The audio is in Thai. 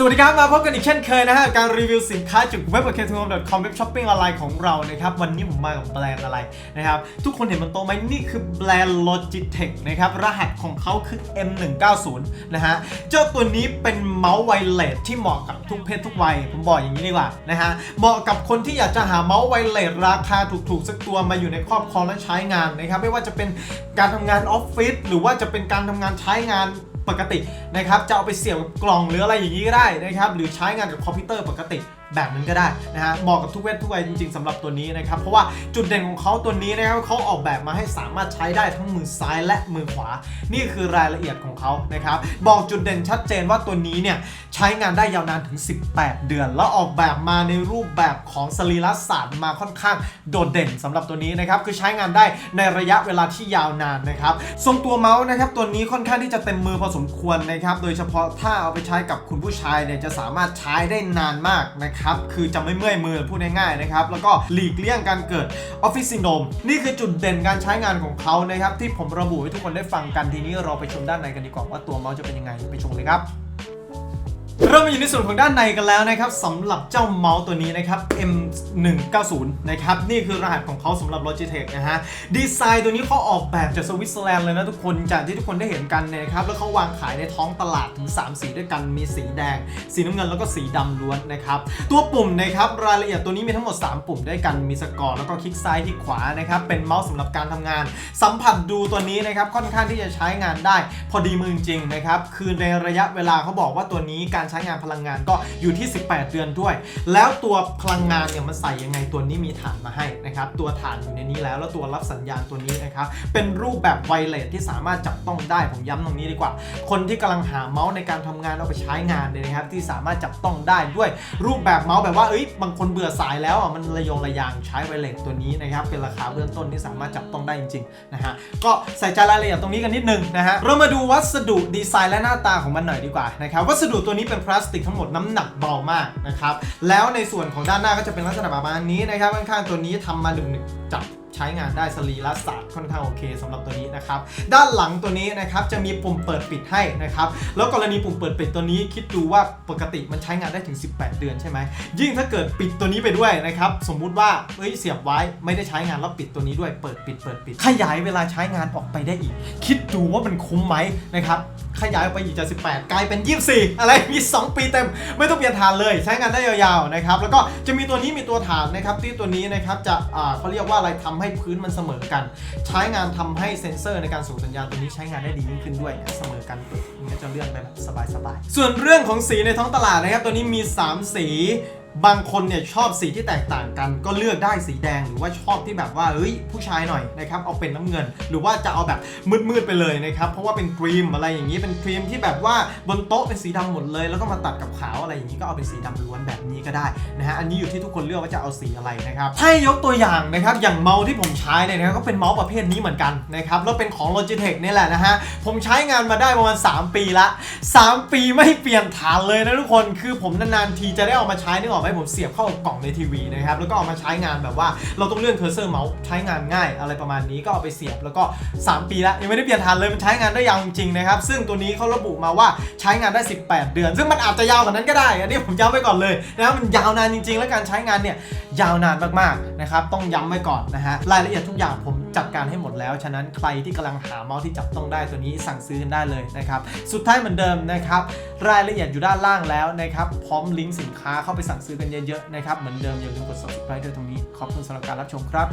สวัสดีครับ มาพบกันอีกเช่นเคยนะฮะ การรีวิวสินค้าจากเว็บ k t o c o m เว็บช้อปปิ้งออนไลน์ของเรานะครับ วันนี้ผมมากับแบรนด์อะไรนะครับ ทุกคนเห็นบนโตไหมนี่คือแบรนด์ Logitech นะครับ รหัสของเขาคือ M190 นะฮะ เจ้าตัวนี้เป็นเมาส์ไวเลสที่เหมาะกับทุกเพศทุกวัย ผมบอกอย่างนี้ดีกว่านะฮะ เหมาะกับคนที่อยากจะหาเมาส์ไวเลสราคาถูกๆ สักตัวมาอยู่ในครอบครองและใช้งานนะครับ ไม่ว่าจะเป็นการทำงานออฟฟิศหรือว่าจะเป็นการทำงานใช้งาน ปกตินะครับจะเอาไปเสียบกับกล่องหรืออะไรอย่างนี้ก็ได้นะครับหรือใช้งานกับคอมพิวเตอร์ปกติ แบบนั้นก็ได้นะฮะเหมาะกับทุกเพศทุกวัยจริงๆสำหรับตัวนี้นะครับ เพราะว่าจุดเด่นของเขาตัวนี้นะครับเขาออกแบบมาให้สามารถใช้ได้ทั้งมือซ้ายและมือขวา นี่คือรายละเอียดของเขานะครับ บอกจุดเด่นชัดเจนว่าตัวนี้เนี่ยใช้งานได้ยาวนานถึง 18 เดือน แล้วออกแบบมาในรูปแบบของสรีระศาสตร์มาค่อนข้างโดดเด่นสำหรับตัวนี้นะครับคือใช้งานได้ในระยะเวลาที่ยาวนานนะครับทรงตัวเมาส์นะครับตัวนี้ค่อนข้างที่จะเต็มมือพอสมควรนะครับโดยเฉพาะถ้าเอาไปใช้กับคุณผู้ชายเนี่ยจะสามารถใช้ได้นานมากนะครับคือจะไม่เมื่อยมือพูดง่ายๆนะครับ แล้วก็หลีกเลี่ยงการเกิดออฟฟิศซินโดมนี่คือจุดเด่นการใช้งานของเขานะครับ ที่ผมระบุให้ทุกคนได้ฟังกันทีนี้เราไปชมด้านในกันดีกว่าว่าตัวเมาส์จะเป็นยังไงไปชมเลยครับ เรามาอยู่ในส่วนของด้านในกันแล้วนะครับสำหรับเจ้าเมาส์ตัวนี้นะครับ M190 นะครับนี่คือรหัสของเขาสำหรับ Logitech นะฮะดีไซน์ตัวนี้เขาออกแบบจากสวิตเซอร์แลนด์เลยนะทุกคนจากที่ทุกคนได้เห็นกันนะครับแล้วเขาวางขายในท้องตลาดถึง 3 สีด้วยกันมีสีแดง สีน้ำเงินแล้วก็สีดำล้วนนะครับตัวปุ่มนะครับรายละเอียดตัวนี้มีทั้งหมด 3 ปุ่มด้วยกันมีสกอร์แล้วก็คลิกซ้ายคลิกขวานะครับเป็นเมาส์สำหรับการทำงาน สัมผัสดูตัวนี้นะครับค่อนข้างที่จะใช้งานได้ พอดีมือจริงนะครับคือในระยะเวลาเขาบอกว่าตัวนี้การใช้งานพลังงานก็อยู่ที่ 18 เดือนด้วย แล้วตัวพลังงานเนี่ยมันใส่ยังไงตัวนี้มีฐานมาให้นะครับ ตัวฐานอยู่ในนี้แล้วแล้วตัวรับสัญญาณตัวนี้นะครับ เป็นรูปแบบไวเลสที่สามารถจับต้องได้ผมย้ำตรงนี้ดีกว่า คนที่กำลังหาเมาส์ในการทำงานเอาไปใช้งานเนี่ยนะครับ ที่สามารถจับต้องได้ด้วยรูปแบบเมาส์แบบว่าเอ้ยบางคนเบื่อสายแล้วอะมันระยองระยางใช้ไวเลสตัวนี้นะครับเป็นราคาเริ่มต้นที่สามารถจับต้องได้จริงๆนะฮะก็ใส่ใจรายละเอียดตรงนี้กันนิดนึงนะฮะเรามาดูวัสดุดีไซน์และหน้าตาของมันหน่อยดีกว่านะครับวัสดุตัวนี้เป็นพลาสติกทั้งหมดน้ำหนักเบามากนะครับ แล้วในส่วนของด้านหน้าก็จะเป็นลักษณะประมาณนี้นะครับข้างๆตัวนี้ทำมาหนึบๆจับใช้งานได้สรีระศาสตร์ค่อนข้างโอเคสำหรับตัวนี้นะครับ ด้านหลังตัวนี้นะครับจะมีปุ่มเปิดปิดให้นะครับ แล้วกรณีปุ่มเปิดปิดตัวนี้คิดดูว่าปกติมันใช้งานได้ถึง 18 เดือนใช่ไหมยิ่งถ้าเกิดปิดตัวนี้ไปด้วยนะครับสมมุติว่าเอ้ยเสียบไว้ไม่ได้ใช้งานแล้วปิดตัวนี้ด้วยเปิดปิดเปิดปิด ขยายเวลาใช้งานออกไปได้อีก คิดดูว่ามันคุ้มไหมนะครับ ขยายออกไปอีกจาก 18 กลายเป็น 24 อะไรมี 2 ปีเต็ม ไม่ต้องเปลี่ยนฐานเลย ใช้งานได้ยาวๆนะครับแล้วก็จะมีตัวนี้มีตัวฐานนะครับที่ตัวนี้นะครับจะอ่าเขาเรียกว่าอะไรทำให้พื้นมันเสมอกัน ใช้งานทำให้เซ็นเซอร์ในการส่งสัญญาณตัวนี้ใช้งานได้ดียิ่งขึ้นด้วยเนี่ยเสมอกันปุ๊บมันก็จะเลื่อนไปแบบสบายๆส่วนเรื่องของสีในท้องตลาดนะครับตัวนี้มี 3 สี บางคนเนี่ยชอบสีที่แตกต่างกัน ก็เลือกได้สีแดงหรือว่าชอบที่แบบว่าเอ้ยผู้ชายหน่อยนะครับเอาเป็นน้ำเงิน หรือว่าจะเอาแบบมืดๆไปเลยนะครับเพราะว่าเป็นครีมอะไรอย่างนี้เป็นครีมที่แบบว่าบนโต๊ะเป็นสีดำหมดเลย แล้วก็มาตัดกับขาวอะไรอย่างนี้ก็เอาเป็นสีดำล้วนแบบนี้ก็ได้นะฮะอันนี้อยู่ที่ทุกคนเลือกว่าจะเอาสีอะไรนะครับถ้ายกตัวอย่างนะครับอย่างเมาส์ที่ผมใช้เนี่ยนะครับก็เป็นเมาส์ประเภทนี้เหมือนกันนะครับแล้วเป็นของ Logitech นี่แหละนะฮะผมใช้งานมาได้ประมาณ3 ปีละ 3 ปีไม่เปลี่ยนฐานเลยนะทุกคนคือผมนานๆทีจะได้เอามาใช้นึกออกไหมให้ผมเสียบเข้ากล่องในทีวีนะครับแล้วก็เอามาใช้งานแบบว่าเราต้องเลื่อนเคอร์เซอร์เมาส์ใช้งานง่ายอะไรประมาณนี้ก็เอาไปเสียบแล้วก็ 3 ปีและยังไม่ได้เปลี่ยนฐานเลยมันใช้งานได้ยาวจริงๆนะครับซึ่งตัวนี้เขาระบุมาว่าใช้งานได้ 18 เดือน ซึ่งมันอาจจะยาวกว่านั้นก็ได้อันนี้ผมย้ำไว้ก่อนเลยนะครับมันยาวนานจริง ๆ และการใช้งานเนี่ยยาวนานมากๆนะครับต้องย้ำไว้ก่อนนะฮะรายละเอียดทุกอย่างผมจัดการให้หมดแล้ว ฉะนั้นใครที่กำลังหาเมาส์ที่จับต้องได้ตัวนี้สั่งซื้อกันได้เลยนะครับ สุดท้ายเหมือนเดิมนะครับ รายละเอียดอยู่ด้านล่างแล้วนะครับ พร้อมลิงก์สินค้าเข้าไปสั่งซื้อกันเยอะๆนะครับ เหมือนเดิมอย่าลืมกด subscribe ด้วยตรงนี้ ขอบคุณสำหรับการรับชมครับ